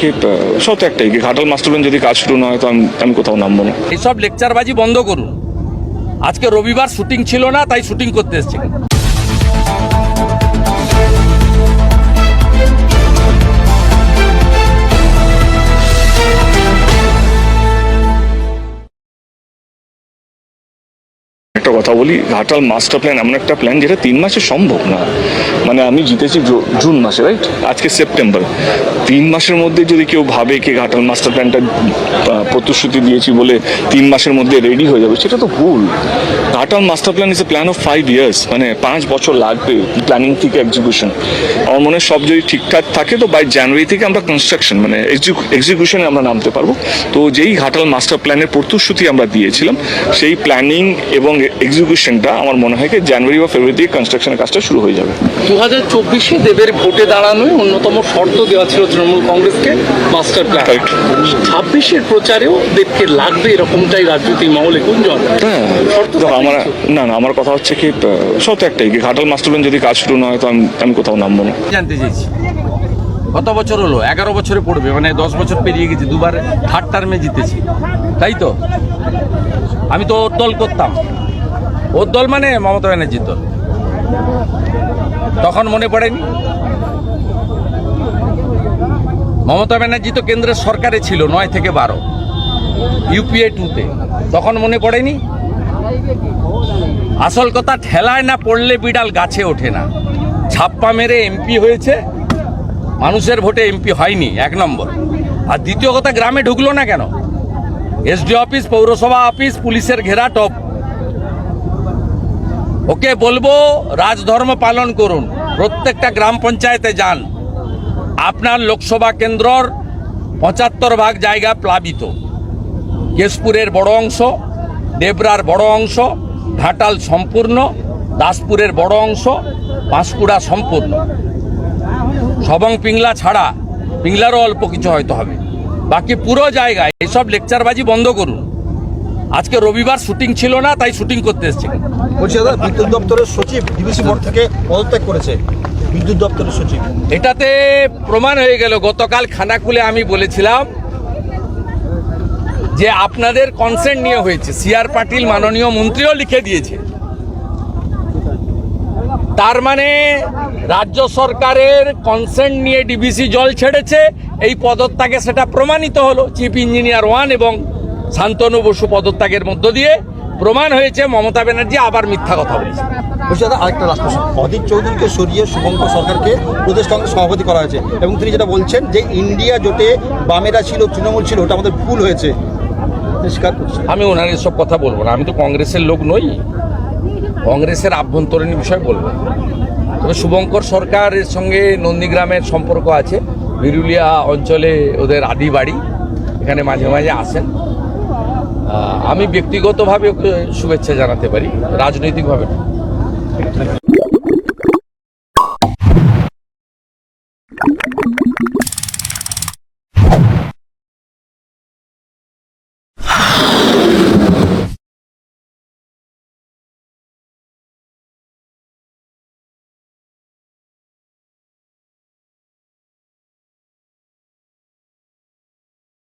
কি সত একটাই। ঘাটাল মাস্টারবেন যদি কাজ শুরু না হয়, তো আমি আমি কোথাও নামবো না। এইসব লেকচারবাজি বন্ধ করুন। আজকে রবিবার শুটিং ছিল না, তাই শুটিং করতে এসেছি। একটা কথা বলি, ঘাটাল মাস্টার প্ল্যান এমন একটা প্ল্যান যেটা তিন মাসে সম্ভব না। মানে আমি জিতেছি জুন মাসে রাইট আজকে সেপ্টেম্বর তিন মাসের মধ্যে যদি কেউ ভাবে কি ঘাটাল মাস্টার প্ল্যানটা প্রতিশ্রুতি দিয়েছি বলে তিন মাসের মধ্যে রেডি হয়ে যাবে, সেটা তো ভুল। Ghatal master plan is a plan of five years মানে পাঁচ বছর লাগবে প্ল্যানিং থেকে এক্সিকিউশন আমার মনে হয় সব যদি ঠিকঠাক থাকে, তো বাই জানুয়ারি থেকে আমরা কনস্ট্রাকশন মানে এক্সিকিউশনে আমরা নামতে পারব। তো যেই ঘাটাল মাস্টার প্ল্যানের প্রতিশ্রুতি আমরা দিয়েছিলাম, সেই প্ল্যানিং এবং এক্সিকিউশনটা আমার মনে হয় কি জানুয়ারি বা ফেব্রুয়ারি থেকে কনস্ট্রাকশনের কাজটা শুরু হয়ে যাবে। দু হাজার চব্বিশে দেবের ভোটে দাঁড়ানোয় অন্যতম শর্ত দেওয়া ছিল তৃণমূল কংগ্রেসকে মাস্টার প্ল্যান. ছাব্বিশের প্রচারেও দেবকে লাগবে এরকমটাই রাজনৈতিক মহলে গুঞ্জন হ্যাঁ শর্ত আমার না না আমার কথা হচ্ছে কি সত একটাই কি ঘাটাল মাস্টার প্ল্যান যদি কাজ শুরু না হয় তো আমি আমি কোথাও নামবো না। জানতে চাইছি। কত বছর হলো? এগারো বছরে পড়বে মানে দশ বছর পেরিয়ে গেছে দুবার থার্ড টার্মে জিতেছি। তাই তো? আমি তো দল করতাম। ওর দল মানে মমতা ব্যানার্জির দল। তখন মনে পড়েনি? মমতা ব্যানার্জি তো কেন্দ্রের সরকারে ছিল, নয় থেকে বারো। ইউপিএ টুতে তখন মনে পড়েনি? আসল কথা, ঠেলায় না পড়লে বিড়াল গাছে ওঠে না। ছাপ্পা মেরে এমপি হয়েছে, মানুষের ভোটে এমপি হয়নি, এক নম্বর। আর দ্বিতীয় কথা, গ্রামে ঢুকলো না কেন? এসডি অফিস, পৌরসভা অফিস, পুলিশের ঘেরা, টপ ওকে বলব রাজধর্ম পালন করুন। প্রত্যেকটা গ্রাম পঞ্চায়েতে যান। আপনার লোকসভা কেন্দ্রর পঁচাত্তর ভাগ জায়গা প্লাবিত। কেশপুরের বড় অংশ, দেবরার বড় অংশ, ঘাটাল সম্পূর্ণ, দাসপুরের বড় অংশ পাঁশকুড়া সম্পূর্ণ। সবং পিংলা ছাড়া পিংলারও অল্প কিছু হয়তো হবে। বাকি পুরো জায়গায় এইসব লেকচারবাজি বন্ধ করুন। আজকে রবিবার শুটিং ছিল না তাই শুটিং করতে এসেছি। বলছি দাদা বিদ্যুৎ দপ্তরের সচিব ডিবিসি বোর্ড থেকে পদত্যাগ করেছে বিদ্যুৎ দপ্তরের সচিব। এটাতে প্রমাণ হয়ে গেল গতকাল খানা খুলে আমি বলেছিলাম যে আপনাদের কনসেন্ট নিয়ে হয়েছে। সিআর পাটিল মাননীয় মন্ত্রীও লিখে দিয়েছে। তার মানে রাজ্য সরকারের কনসেন্ট নিয়ে ডিবিসি জল ছেড়েছে এই পদত্যাগে সেটা প্রমাণিত হলো। চিফ ইঞ্জিনিয়ার ওয়ান এবং শান্তনু বসু পদত্যাগের মধ্য দিয়ে প্রমাণ হয়েছে মমতা ব্যানার্জি আবার মিথ্যা কথা বলেছে। দাদা আরেকটা লাস্ট প্রশ্ন অধীর চৌধুরীকে সরিয়ে শুভঙ্কর সরকারকে প্রদেশ কংগ্রেস সভাপতি করা হয়েছে এবং তিনি যেটা বলছেন যে ইন্ডিয়া জোটে বামেরা ছিল তৃণমূল ছিল ওটা আমাদের ভুল হয়েছে। আমি ওনার এসব কথা বলব না। আমি তো কংগ্রেসের লোক নই। কংগ্রেসের আভ্যন্তরীণ বিষয় বলব। তবে শুভঙ্কর সরকারের সঙ্গে নন্দীগ্রামের সম্পর্ক আছে। বিরুলিয়া অঞ্চলে ওদের আদি বাড়ি। এখানে মাঝে মাঝে আসেন। আমি ব্যক্তিগতভাবে শুভেচ্ছা জানাতে পারি রাজনৈতিকভাবে।